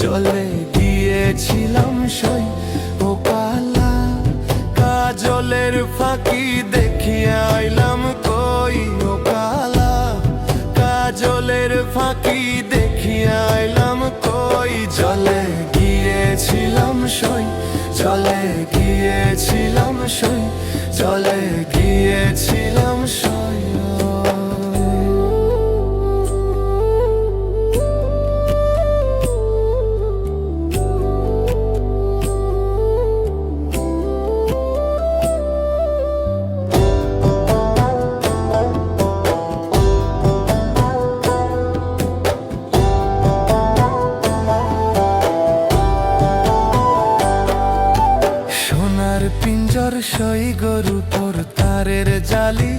জলে গিয়েছিলাম সই ও কাজলের ফাঁকি দেখিয়ে আইলাম কই ও কাজলের ফাঁকি দেখিয়ে আইলাম কই জলে গিয়েছিলাম সই। জলে গিয়েছিলাম সই, জলে গিয়েছিলাম সই গরুপর তারের জালি।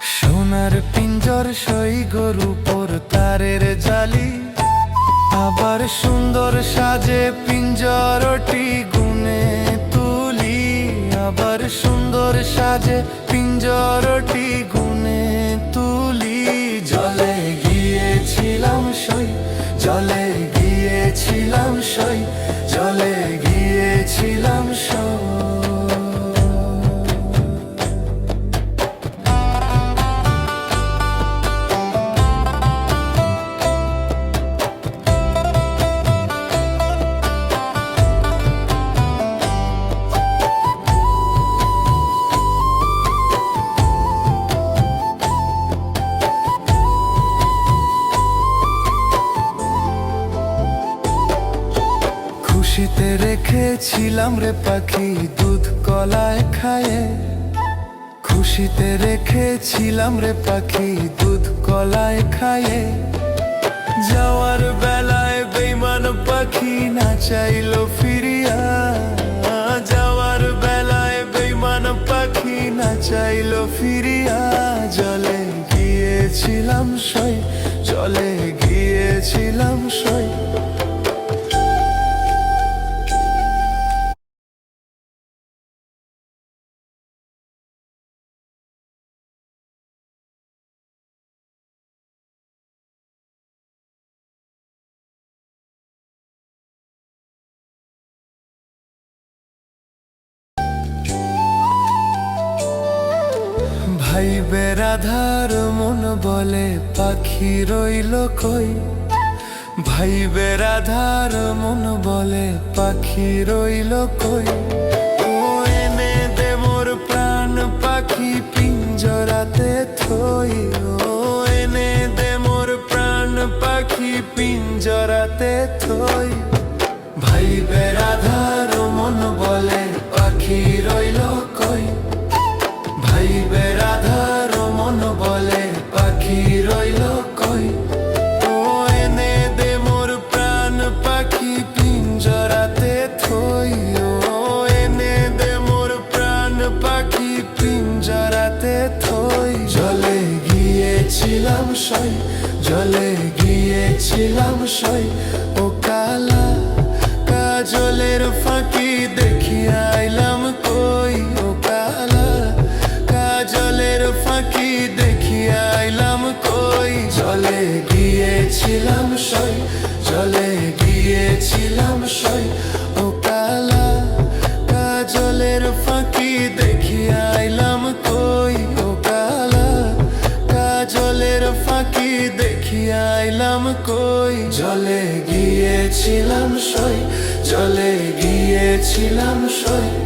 সোনার পিঞ্জর সই গরুপর তারের জালি। আবার সুন্দর সাজে পিঞ্জরটি গুনে তুলি। আবার সুন্দর সাজে পিঞ্জরটি গুনে তুলি। জলে গিয়েছিলাম সই, জলে গিয়েছিলাম সই, জলে গিয়েছিলাম সই খুশিতে রেখেছিলাম রে পাখি দুধ কলায় খায়ে। খুশিতে রেখেছিলাম রে পাখি দুধ কলায় খায়ে। যাওয়ার বেলায় বেইমান পাখি না চাইলো ফিরিয়া। যাওয়ার বেলায় বেইমান পাখি না চাইলো ফিরিয়া। জলে গিয়েছিলাম সই, জলে গিয়েছিলাম সই। ভাই বেরাধার মন বলে, পাখি রইল কই? ভাই বেরাধার মন বলে, পাখি রইল কই? ও এনে দে মোর প্রাণ, পাখি পিঞ্জরাতে থই। ও এনে দে মোর প্রাণ, পাখি পিঞ্জরাতে থই। ভাই বেরাধার মন বলে, পাখি সই, জলে গিয়েছিলাম সই। ও কালা কাজলের ফাঁকি দেখি আইলাম কই? ও কালা কাজলের ফাঁকি দেখি আইলাম কই? জলে গিয়েছিলাম সই কই? জলে গিয়েছিলাম সই জলে গিয়েছিলাম সই।